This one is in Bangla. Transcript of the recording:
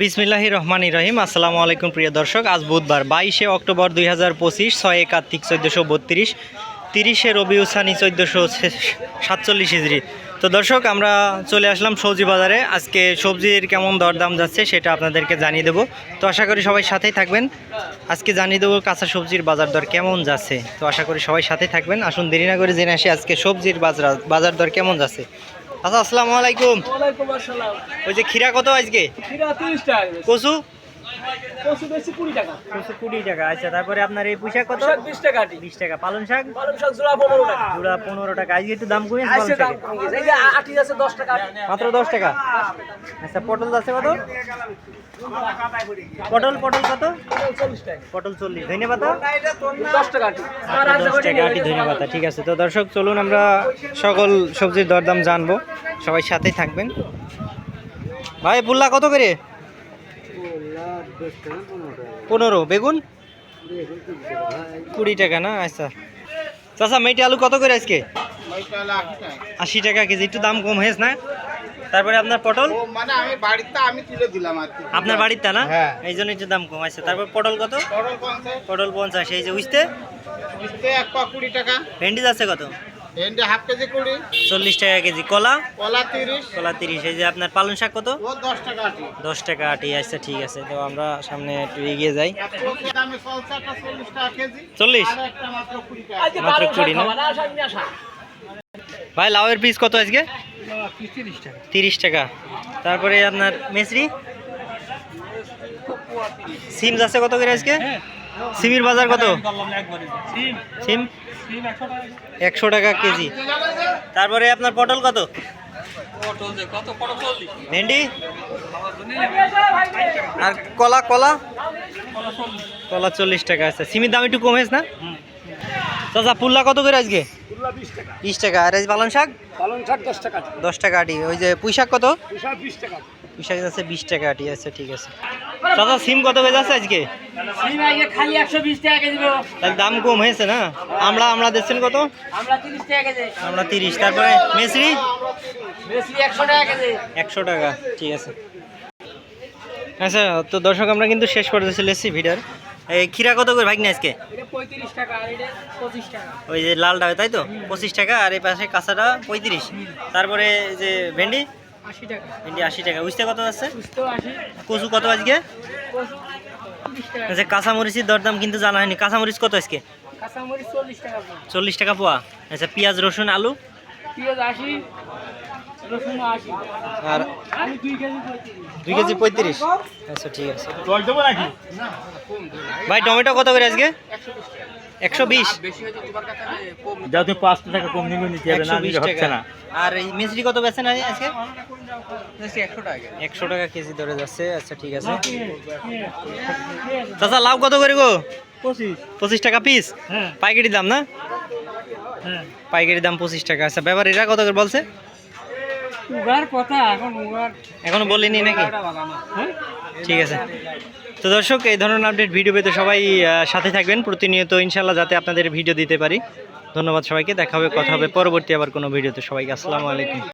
বিসমিল্লাহি রহমান রহিম। আসসালামু আলাইকুম প্রিয় দর্শক, আজ বুধবার বাইশে অক্টোবর দুই হাজার পঁচিশ, ছয় কার্তিক চোদ্দোশো বত্রিশ, তিরিশে রবিউসানি চোদ্দোশো সাতচল্লিশ হিজড়ি। তো দর্শক, আমরা চলে আসলাম সবজি বাজারে। আজকে সবজির কেমন দরদাম যাচ্ছে সেটা আপনাদেরকে জানিয়ে দেবো। তো আশা করি সবাই সাথেই থাকবেন। আজকে জানিয়ে দেবো কাঁচা সবজির বাজার দর কেমন যাচ্ছে। তো আশা করি সবাই সাথে থাকবেন। আসুন দেরি না করে জেনে আসি আজকে সবজির বাজার বাজার দর কেমন যাচ্ছে। আচ্ছা আসসালামু আলাইকুম। ওয়ালাইকুম আসসালাম। ওই যে খিরা কত আজকে? খিরা তিরিশ টাকা। কচু? কচু বেশি কুড়ি টাকা। দুশো কুড়ি টাকা আচ্ছা তারপরে আপনার এই কত? বিশ টাকা বিশ টাকা। পালং শাক? পালং শাক জোড়া পনেরো টাকা। জোড়া পনেরো টাকা। আজকে একটু দাম কমে আটি আছে দশ টাকা। মাত্র দশ টাকা? আচ্ছা পটল আছে কত? পটল পটল কত? পটল চল্লিশ। ধন্যবাদ দশ টাকা আটি। আটি ধন্যবাদ। ঠিক আছে তো দর্শক চলুন আমরা সকল সবজির দরদাম জানব। সবাই সাথেই থাকবেন। ভাই পুল্লা কত করে? পনেরো। বেগুন? কুড়ি টাকা না? আচ্ছা। চাচা মেয়েটি আলু কত করে আজকে? আশি টাকা কেজি একটু দাম কম হয়েছে না? তারপরে আপনার পটল? মানে আমি বাড়িতে আমি তুলে দিলাম আর কি। আপনার বাড়িতে না? হ্যাঁ। এই জন্য একটু দাম কম আছে। তারপর পটল কত? পটল পঞ্চাশ। পটল পঞ্চাশ। এই যে উঠতে মিষ্টি এক পা কুড়ি টাকা। ভেন্ডিজ আছে কত? ভেন্ডি হাফ কেজি কুড়ি চল্লিশ টাকা কেজি। কলা? কলা তিরিশ। কলা তিরিশ। এই যে আপনার পালং শাক কত? দশ টাকা আটি। দশ টাকা আটি। আচ্ছা ঠিক আছে। তো আমরা সামনে একটু এগিয়ে যাই। চল্লিশ টাকা কেজি। চল্লিশ? আর একটা মাত্র কুড়ি না? ভাই লাউয়ের পিস কত আজকে? তিরিশ টাকা। তারপরে আপনার মেসরি? সিম আছে কত করে আজকে? সিমির বাজার কত? সিম। একশো টাকা। কেজি। তারপরে আপনার পটল কত? ভেন্ডি? আর কলা কলা? কলা চল্লিশ। টাকা আছে। সিমির দাম একটু কমেছে না? চাচা পুল্লা কত করে আজকে? বিশ টাকা। আর পালং শাক? পালং শাক দশ টাকা আটি। দশ টাকা আটি। ওই যে পুঁই শাক কত? পুঁই শাক বিশ টাকা পুঁই আছে বিশ টাকা আটি আছে ঠিক আছে। চাচা সিম কত করে যাচ্ছে আজকে? সিম আজকে খালি একশো বিশ টাকা কেজি। তাহলে দাম কম হয়েছে না? আমরা আমরা দিচ্ছেন কত? আমরা তিরিশ টাকা কেজি। আমরা তিরিশ তারপরে মেসরি বেশি একশো টাকা কেজি। একশো টাকা ঠিক আছে। আচ্ছা তো দর্শক আমরা কিন্তু শেষ করতে চলেছি ভিডিওর। এই খিরা কত করে ভাগ না আজকে ওই যে লালটা তাই তো? পঁচিশ টাকা আর এই পাশে কাঁচাটা পঁয়ত্রিশ। তারপরে এই যে ভেন্ডি? ভেন্ডি আশি টাকা। উঠতে কত আছে? কচু কত আজকে? আচ্ছা কাঁচামরিচের দরদাম কিন্তু জানা হয়নি। কাঁচামরিচ কত আজকে? চল্লিশ টাকা পোয়া। চল্লিশ টাকা পোয়া। আচ্ছা পেঁয়াজ রসুন আলু? আর দুই কেজি পঁয়ত্রিশ। আচ্ছা ঠিক আছে। ভাই টমেটো কত করে আজকে? একশো বিশ। যাও তুমি পাঁচ টাকা কম নিবে নিতে হবে না হচ্ছে না। আর এই মিস্ত্রি কত বেছেন আজকে? একশো টাকা। একশো টাকা কেজি ধরে যাচ্ছে আচ্ছা ঠিক আছে। চাচা লাউ কত করে গো? পঁচিশ। পঁচিশ টাকা পিস হ্যাঁ। পাইকারি দাম না? হ্যাঁ। পাইকারি দাম পঁচিশ টাকা। আচ্ছা ব্যাপারীরা কত করে বলছে? উগার কথা এখন উগার এখনও বলিনি নাকি? হ্যাঁ? ঠিক আছে। তো দর্শক এই ধরনের আপডেট ভিডিও পেতে সবাই সাথে থাকবেন। প্রতিনিয়ত ইনশাল্লাহ যাতে আপনাদের ভিডিও দিতে পারি। ধন্যবাদ সবাইকে। দেখা হবে কথা হবে পরবর্তী আবার কোনো ভিডিওতে সবাইকে আসসালামু আলাইকুম।